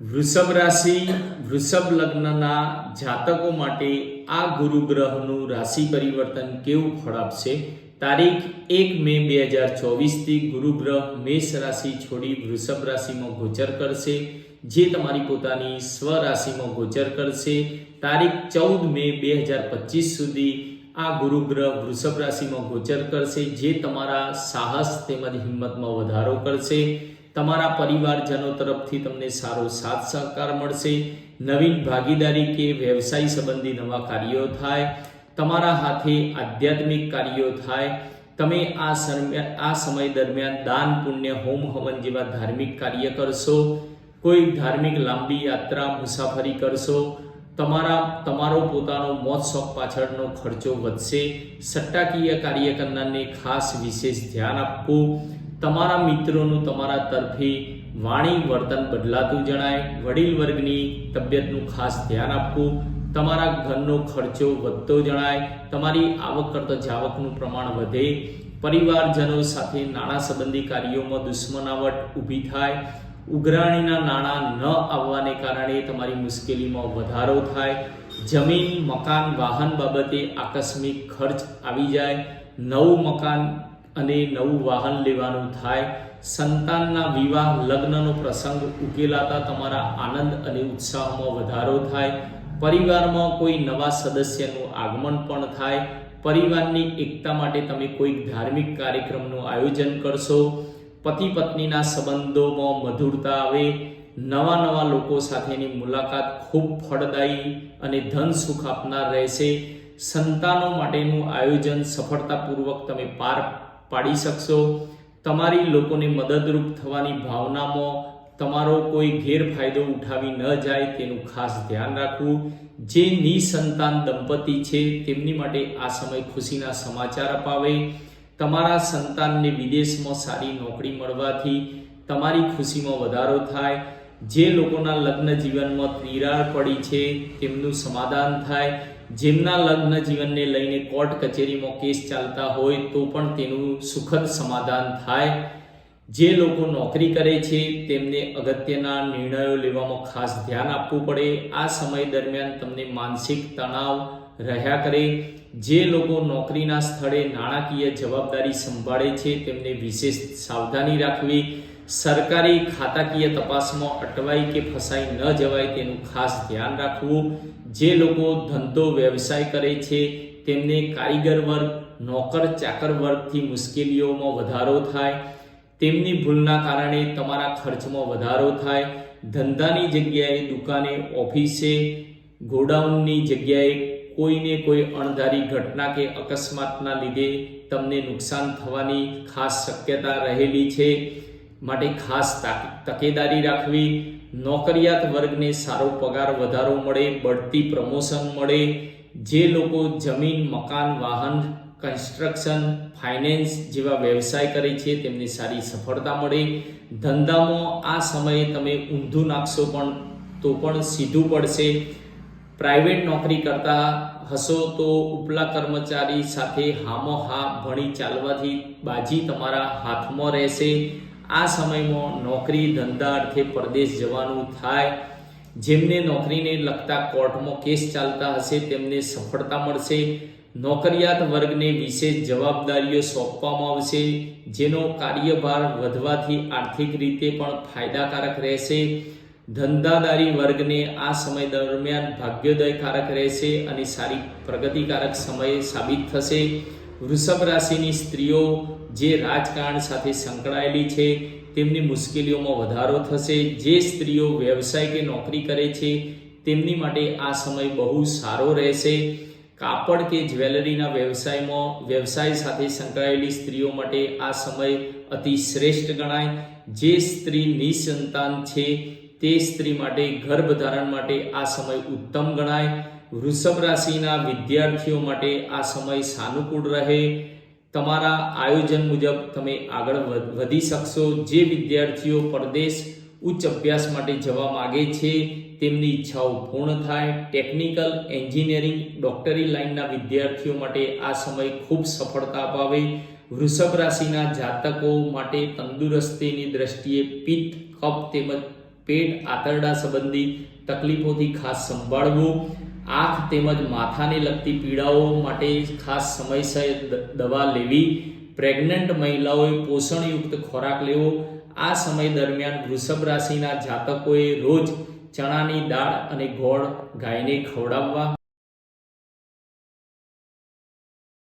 વૃષભ રાશિ, વૃષભ લગ્નના જાતકો માટે આ ગુરુ ગ્રહનું રાશિ પરિવર્તન કેવું ફળ આપશે? તારીખ એક મે બે હજાર ચોવીસથી ગુરુ ગ્રહ મેષ રાશિ છોડી વૃષભ રાશિમાં ગોચર કરશે. જે તમારી પોતાની સ્વ રાશિમાં ગોચર કરશે. તારીખ ચૌદ મે બે હજાર પચીસ સુધી આ ગુરુ ગ્રહ વૃષભ રાશિમાં ગોચર કરશે. જે તમારા સાહસ તેમજ હિંમતમાં વધારો કરશે. તમારા પરિવારજનો તરફથી તમને સારો સાથ સહકાર મળશે. નવીન ભાગીદારી કે વ્યવસાય સંબંધી નવા કાર્યો થાય. તમારા હાથે આધ્યાત્મિક કાર્યો થાય. તમે આ આ સમય દરમિયાન દાન, પુણ્ય, હોમ, હવન જેવા ધાર્મિક કાર્ય કરશો. કોઈ ધાર્મિક લાંબી યાત્રા, મુસાફરી કરશો. તમારા, તમારો પોતાનો મોત શોખ પાછળનો ખર્ચો વધશે. સટ્ટાકીય કાર્ય કરનારને ખાસ વિશેષ ધ્યાન આપવું. તમારા મિત્રોનું તમારા તરફી વાણી વર્તન બદલાતું જણાય, વડીલ વર્ગની તબિયતનું ખાસ ધ્યાન આપવું, તમારા ઘરનો ખર્ચો વધતો જણાય, તમારી આવક કરતાં જાવકનું પ્રમાણ વધે, પરિવારજનો સાથે નાણાં સંબંધી કાર્યોમાં દુશ્મનાવટ ઊભી થાય, ઉઘરાણીના નાણાં ન આવવાને કારણે તમારી મુશ્કેલીમાં વધારો થાય, જમીન, મકાન, વાહન બાબતે આકસ્મિક ખર્ચ આવી જાય, નવું મકાન અને નવું વાહન લેવાનું થાય. સંતાનના વિવાહ, લગ્નનો પ્રસંગ ઉકેલાતા તમારા આનંદ અને ઉત્સાહમાં વધારો થાય. પરિવારમાં કોઈ નવા સદસ્યનું આગમન પણ થાય. પરિવારની એકતા માટે તમે કોઈક ધાર્મિક કાર્યક્રમનું આયોજન કરશો. પતિ પત્નીના સંબંધોમાં મધુરતા આવે. નવા નવા લોકો સાથેની મુલાકાત ખૂબ ફળદાયી અને ધન સુખ આપનાર રહેશે. સંતાનો માટેનું આયોજન સફળતાપૂર્વક તમે પાર પાડી શકશો? તમારી લોકોને મદદરૂપ થવાની ભાવનામાં તમારો કોઈ ગેરફાયદો ઉઠાવી ન જાય તેનું ખાસ ધ્યાન રાખવું. જે નિસંતાન દંપતી છે, તેમની માટે આ સમય ખુશીના સમાચાર અપાવે. તમારા સંતાનને વિદેશમાં સારી નોકરી મળવાથી તમારી ખુશીમાં વધારો થાય. જે લોકોના લગ્ન જીવનમાં તિરાડ પડી છે, તેમનું સમાધાન થાય. જેમના લગ્ન જીવનને લઈને કોર્ટ કચેરીમાં કેસ ચાલતા હોય તો પણ તેનું સુખદ સમાધાન થાય. જે લોકો નોકરી કરે છે, તેમને અગત્યના નિર્ણયો લેવામાં ખાસ ધ્યાન આપવું પડે. આ સમય દરમિયાન તમને માનસિક તણાવ રહ્યા કરે. જે લોકો નોકરીના સ્થળે નાણાકીય જવાબદારી સંભાળે છે, તેમને વિશેષ સાવધાની રાખવી. સરકારી ખાતાકીય તપાસમાં અટવાઈ કે ફસાઈ ન જવાય તેનું ખાસ ધ્યાન રાખવું. જે લોકો ધંધો વ્યવસાય કરે છે, તેમને કારીગર વર્ગ, નોકર ચાકર વર્ગથી મુશ્કેલીઓમાં વધારો થાય. તેમની ભૂલના કારણે તમારા ખર્ચમાં વધારો થાય. ધંધાની જગ્યાએ દુકાને, ઓફિસે, ગોડાઉનની જગ્યાએ કોઈને કોઈ અણધારી ઘટના કે અકસ્માતના લીધે તમને નુકસાન થવાની ખાસ શક્યતા રહેલી છે. માટે ખાસ તાક- તકેદારી રાખવી, નોકરિયાત વર્ગને સારો પગાર વધારો મળે, બઢતી પ્રમોશન મળે, જે લોકો જમીન, મકાન, વાહન, કન્સ્ટ્રક્શન, ફાઇનાન્સ જેવા વ્યવસાય કરે છે, તેમને સારી સફળતા મળે. ધંધામાં આ સમયે તમે ઊંધું નાખશો પણ તો પણ સીધું પડશે. પ્રાઇવેટ નોકરી કરતા હશો તો ઉપલા કર્મચારી સાથે હામો હા ભણી ચાલવાથી બાજી તમારા હાથમાં રહેશે. આ સમયમાં નોકરી ધંધા અર્થે પરદેશ જવાનું થાય. જેમને નોકરીને લગતા કોર્ટમાં કેસ ચાલતા હશે, તેમને સફળતા મળશે. નોકરિયાત વર્ગને વિશેષ જવાબદારીઓ સોંપવામાં આવશે, જેનો કાર્યભાર વધવાથી આર્થિક રીતે પણ ફાયદાકારક રહેશે. ધંધાદારી વર્ગને આ સમય દરમિયાન ભાગ્યોદયકારક રહેશે અને સારી પ્રગતિકારક સમય સાબિત થશે. વૃષભ રાશિની સ્ત્રીઓ જે રાજકારણ સાથે સંકળાયેલી છે, તેમની મુશ્કેલીઓમાં વધારો થશે. જે સ્ત્રીઓ વ્યવસાય કે નોકરી કરે છે, તેમની માટે આ સમય બહુ સારો રહેશે. કાપડ કે જ્વેલરીના વ્યવસાયમાં વ્યવસાય સાથે સંકળાયેલી સ્ત્રીઓ માટે આ સમય અતિ શ્રેષ્ઠ ગણાય. જે સ્ત્રી નિસંતાન છે, તે સ્ત્રી માટે ગર્ભધારણ માટે આ સમય ઉત્તમ ગણાય. વૃષભ રાશિના વિદ્યાર્થીઓ માટે આ સમય સાનુકૂળ રહે. તમારા આયોજન મુજબ તમે આગળ વધ- શકશો. જે વિદ્યાર્થીઓ પરદેશ ઉચ્ચ અભ્યાસ માટે જવા માગે છે, તેમની ઈચ્છાઓ પૂર્ણ થાય. ટેકનિકલ એન્જિનિયરિંગ, ડોક્ટરી લાઇનના વિદ્યાર્થીઓ માટે આ સમય ખૂબ સફળતા અપાવે. વૃષભ રાશિના જાતકો માટે તંદુરસ્તીની દ્રષ્ટિએ પિત્ત, કફ તેમજ પેટ આંતરડા સંબંધી તકલીફોથી ખાસ સંભાળવું, આંખ તેમજ માથાને લગતી પીડાઓ માટે ખાસ સમયસર દવા લેવી, પ્રેગ્નન્ટ મહિલાઓએ પોષણયુક્ત ખોરાક લેવો, આ સમય દરમિયાન વૃષભ રાશિના જાતકોએ રોજ ચણાની દાળ અને ગોળ ગાયને ખવડાવવા.